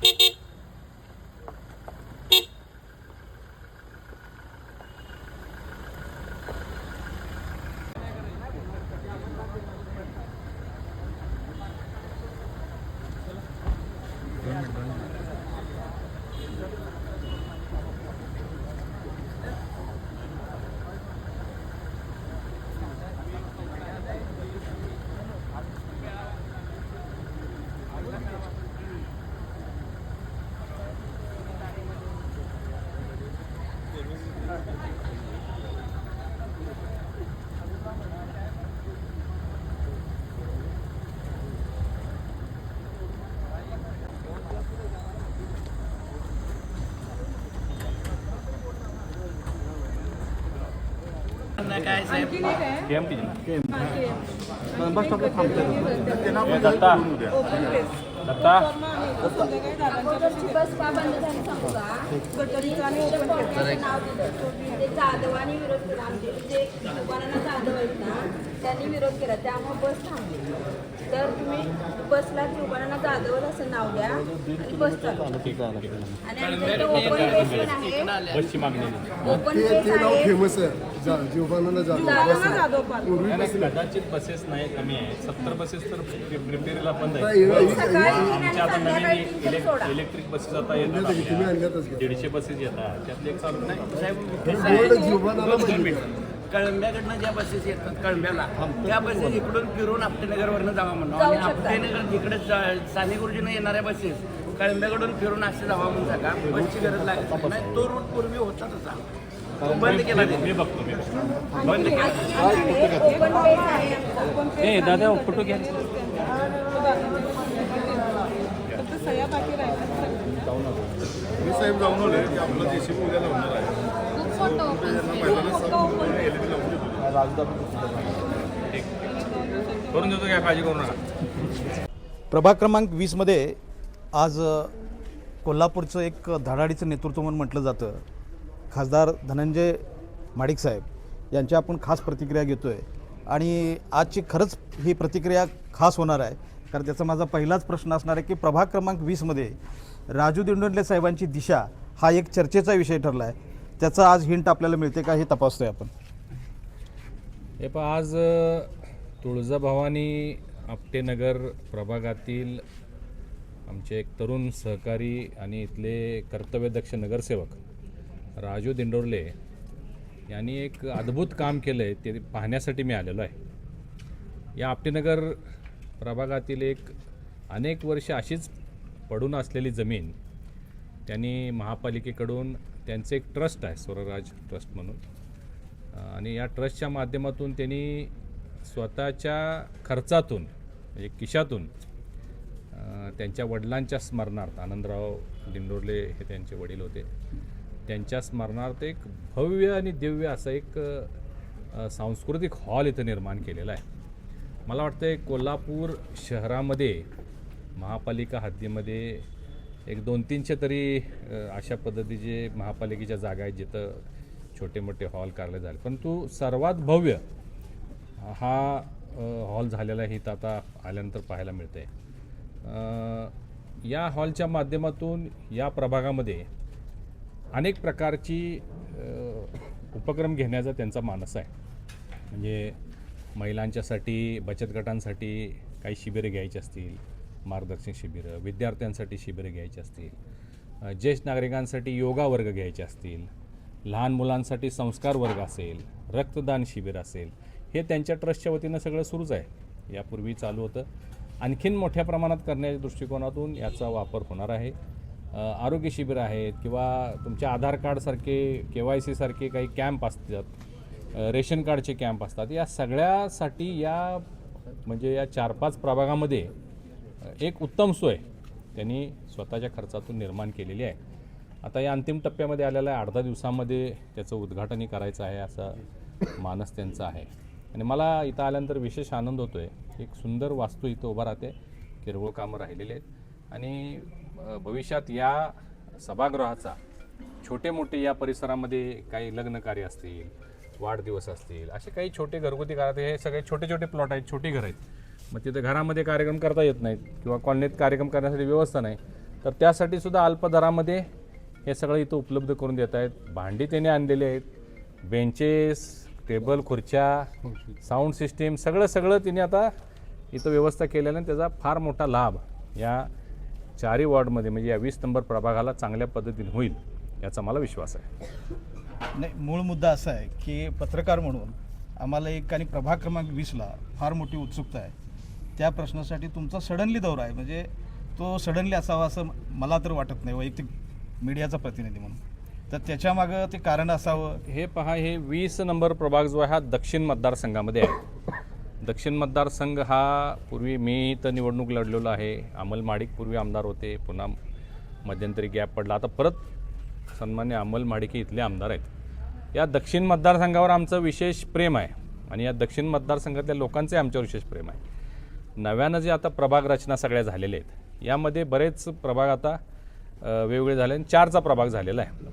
Hehehehe आहे. बस स्टॉपला दत्ता. दत्ता. का बंद झाली सांगू का गटरीचं नाव दिलं. ते जाधवांनी विरोध केला. आमचे जे दुकानांना जाधव आहेत ना त्यांनी विरोध केला. त्यामुळे बस थांबली. तर तुम्ही बसला दुकानांना जाधवच असं नाव द्या आणि बस चालू. आणि आमच्या इथं ओपन प्लेस पण आहे. बसची मागणी ओपन ते प्लेस ते नाव आहे. फेमस आहे. जा जाधव पार्क कदाचित बसेस नाही कमी आहेत सत्तर बसेस तर रिपेअरीला बंद आता आहेत. हे- सकाळी तीन आणि आमच्या आता संध्याकाळी नवीन तीन तर सोडा. इलेक्ट्रिक बसेस आता येतात आणल्यातच की, तुम्ही आपल्या. आणल्यातच घ्या. दीडशे बसेस येतात. त्यातले एक चालू नाही बोर्ड जीवबानाला माहिती कळंब्याकडनं ज्या बसेस येतात कळंब्याला त्या बसेस इकडून फिरून आपटेनगरवरनं जावा म्हणून. आणि. आपटेनगर इकडे साने गुरुजीनं येणाऱ्या बसेस कळंब्याकडून फिरून असे जावा म्हणून सांगा बसची गरज लागत नाही. तो रूट पूर्वी होता तसा तो बंद केला मी बघतो मी बघतो. बंद केला. दादा फोटो घ्या मी साहेब जाऊन आले की आपलं जेसीबी उद्याला होणार आहे. करून देतो काय काळजी करू नका प्रभाग क्रमांक वीसमध्ये आज कोल्हापूरचं एक धडाडीचं नेतृत्व म्हणून म्हटलं जातं. खासदार धनंजय माडिक साहेब यांची आपण खास प्रतिक्रिया घेतो आहे आणि आजची खरंच ही प्रतिक्रिया खास होणार आहे. कारण त्याचा माझा पहिलाच प्रश्न असणार आहे की प्रभाग क्रमांक वीसमध्ये राजू दिंडोंडले साहेबांची दिशा हा एक चर्चेचा विषय ठरला आहे त्याचा आज हिंट आपल्याला मिळते का हे तपासतोय आपण. हे पहा आज तुळजाभवानी आपटेनगर प्रभागातील आमचे एक तरुण सहकारी आणि इथले कर्तव्यदक्ष नगरसेवक राजू दिंडोरले यांनी एक अद्भुत काम केलं आहे ते पाहण्यासाठी मी आलेलो आहे. या आपटेनगर प्रभागातील एक अनेक वर्ष अशीच पडून असलेली जमीन त्यांनी महापालिकेकडून त्यांचं एक ट्रस्ट आहे स्वरराज ट्रस्ट म्हणून. आणि या ट्रस्टच्या माध्यमातून त्यांनी स्वतःच्या खर्चातून म्हणजे किशातून त्यांच्या वडिलांच्या स्मरणार्थ आनंदराव दिंडोरले हे त्यांचे वडील होते त्यांच्या स्मरणार्थ एक भव्य आणि दिव्य असं एक सांस्कृतिक हॉल इथं निर्माण केलेला आहे. मला वाटतं आहे कोल्हापूर शहरामध्ये महापालिका हद्दीमध्ये एक दोन तीनशे तरी अशा पद्धतीचे महापालिकेच्या जागा आहेत जिथं छोटे मोठे हॉल कार्यालय झाले. परंतु सर्वात भव्य हा हॉल झालेला हित आता आल्यानंतर पाहायला मिळतं आहे या हॉलच्या माध्यमातून या प्रभागामध्ये अनेक प्रकारची उपक्रम घेण्याचा त्यांचा मानस आहे. म्हणजे महिलांच्यासाठी बचत गटांसाठी काही शिबिरं घ्यायची असतील मार्गदर्शन शिबिरं विद्यार्थ्यांसाठी शिबिरं घ्यायची असतील ज्येष्ठ नागरिकांसाठी योगा वर्ग घ्यायचे असतील लहान मुलांसाठी संस्कार वर्ग असेल रक्तदान शिबिर असेल हे त्यांच्या ट्रस्टच्या वतीनं सगळं सुरूच आहे. यापूर्वी चालू होतं. आणखीन मोठ्या प्रमाणात करण्याच्या दृष्टिकोनातून याचा वापर होणार आहे. आरोग्य शिबिर आहेत किंवा तुमच्या आधार कार्डसारखे के वाय सीसारखे काही कॅम्प असतात रेशन कार्डचे कॅम्प असतात. या सगळ्यासाठी या म्हणजे या चार पाच प्रभागामध्ये एक उत्तम सोय त्यांनी स्वतःच्या खर्चातून निर्माण केलेली आहे. आता या अंतिम टप्प्यामध्ये आलेल्या आहे अर्धा दिवसामध्ये त्याचं उद्घाटनही करायचं आहे असा मानस त्यांचा आहे. आणि मला इथं आल्यानंतर विशेष आनंद होतो आहे एक सुंदर वास्तू इथं उभा राहते. किरकोळ कामं राहिलेली आहेत. आणि भविष्यात या सभागृहाचा छोटे मोठे या परिसरामध्ये काही लग्न कार्य असतील वाढदिवस असतील असे काही छोटे घरगुती कार्य हे सगळे छोटे छोटे प्लॉट आहेत छोटी घरं आहेत. मग तिथे घरामध्ये कार्यक्रम करता येत नाहीत किंवा कॉलनीत कार्यक्रम करण्यासाठी व्यवस्था नाही. तर त्यासाठी सुद्धा अल्प दरामध्ये हे सगळं इथं उपलब्ध करून देत आहेत. भांडी त्याने आणलेले आहेत. बेंचेस टेबल खुर्च्या साऊंड सिस्टीम सगळं सगळं तिने आता इथं व्यवस्था केल्यानं त्याचा फार मोठा लाभ या चारही वॉर्डमध्ये म्हणजे या वीस नंबर प्रभागाला चांगल्या पद्धतीने होईल याचा मला विश्वास आहे. नाही मूळ मुद्दा असा आहे की पत्रकार म्हणून आम्हाला एक आणि प्रभाग क्रमांक वीसला फार मोठी उत्सुकता आहे. त्या प्रश्नासाठी तुमचा सडनली दौरा आहे. म्हणजे तो सडनली असावा असं मला तर वाटत नाही. वैयक्तिक मीडियाचा प्रतिनिधी म्हणून. तर त्याच्यामागं ते कारण असावं? हे पहा हे वीस नंबर प्रभाग जो आहे हा दक्षिण मतदारसंघामध्ये आहे. दक्षिण मतदारसंघ हा पूर्वी मी इथं निवडणूक लढलेलो आहे. अमल माडिक पूर्वी आमदार होते. पुन्हा मध्यंतरी गॅप पडला. आता परत सन्मान्य अमल माडिक हे इथले आमदार आहेत. या दक्षिण मतदारसंघावर आमचं विशेष प्रेम आहे आणि या दक्षिण मतदारसंघातल्या लोकांचे आमच्यावर विशेष प्रेम आहे. नव्यानं जे आता प्रभाग रचना सगळ्या झालेल्या आहेत यामध्ये बरेच प्रभाग आता वेगवेगळे झाले आणि चारचा प्रभाग झालेला आहे.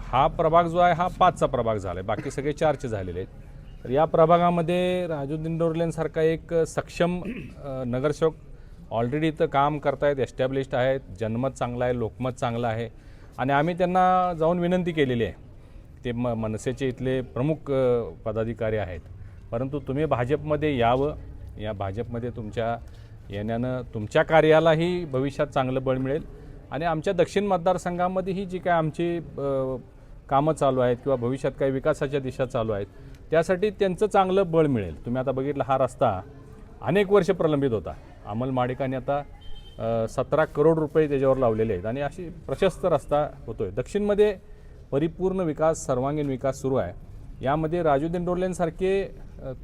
हा प्रभाग जो आहे हा पाचचा प्रभाग झाला आहे बाकी सगळे चारचे झालेले आहेत. तर या प्रभागामध्ये राजू दिंडोरलेंसारखा एक सक्षम नगरसेवक ऑलरेडी इथं काम करतायत एस्टॅब्लिश्ड आहेत जनमत चांगलं आहे लोकमत चांगलं आहे. आणि आम्ही त्यांना जाऊन विनंती केलेली आहे. ते म मनसेचे इथले प्रमुख पदाधिकारी आहेत. परंतु तुम्ही भाजपमध्ये यावं. या भाजपमध्ये तुमच्या येण्यानं तुमच्या कार्यालाही भविष्यात चांगलं बळ मिळेल. आणि आमच्या दक्षिण मतदारसंघामध्ये ही जी काय आमची कामं चालू आहेत किंवा भविष्यात काही विकासाच्या दिशा चालू आहेत त्यासाठी त्यांचं चांगलं बळ मिळेल. तुम्ही आता बघितलं हा रस्ता अनेक वर्ष प्रलंबित होता. अमल माडिकाने आता सतरा करोड रुपये त्याच्यावर लावलेले आहेत आणि अशी प्रशस्त रस्ता होतोय. दक्षिणमध्ये परिपूर्ण विकास सर्वांगीण विकास सुरू आहे. यामध्ये राजू दिंडोरलेंसारखे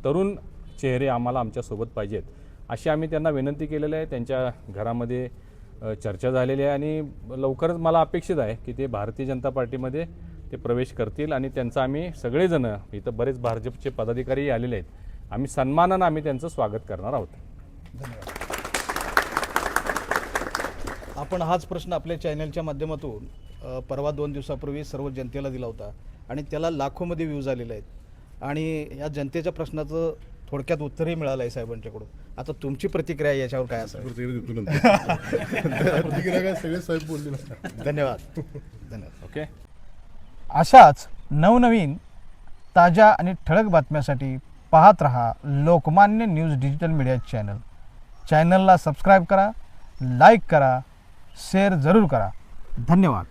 तरुण चेहरे आम्हाला आमच्यासोबत पाहिजेत. अशी आम्ही त्यांना विनंती केलेली आहे. त्यांच्या घरामध्ये चर्चा झालेली आहे आणि लवकरच मला अपेक्षित आहे की ते भारतीय जनता पार्टीमध्ये ते प्रवेश करतील आणि त्यांचा आम्ही सगळेजण इथं बरेच भाजपचे पदाधिकारीही आलेले आहेत आम्ही सन्मानानं आम्ही त्यांचं स्वागत करणार आहोत. आपण हाच प्रश्न आपल्या चॅनलच्या माध्यमातून परवा दोन दिवसापूर्वी सर्व जनतेला दिला होता आणि त्याला लाखोमध्ये व्ह्यूज आलेले आहेत. आणि या जनतेच्या प्रश्नाचं थोडक्यात उत्तरही मिळालं आहे साहेबांच्याकडून. आता तुमची प्रतिक्रिया याच्यावर काय असेल प्रतिक्रिया देतो नंतर. प्रतिक्रिया काय? सगळे साहेब बोलले धन्यवाद. धन्यवाद. ओके. अशाच नवनवीन ताज्या आणि ठळक बातम्यासाठी पाहत रहा Lokmanya news digital media channel. चॅनलला सबस्क्राईब करा लाईक करा शेअर जरूर करा. धन्यवाद.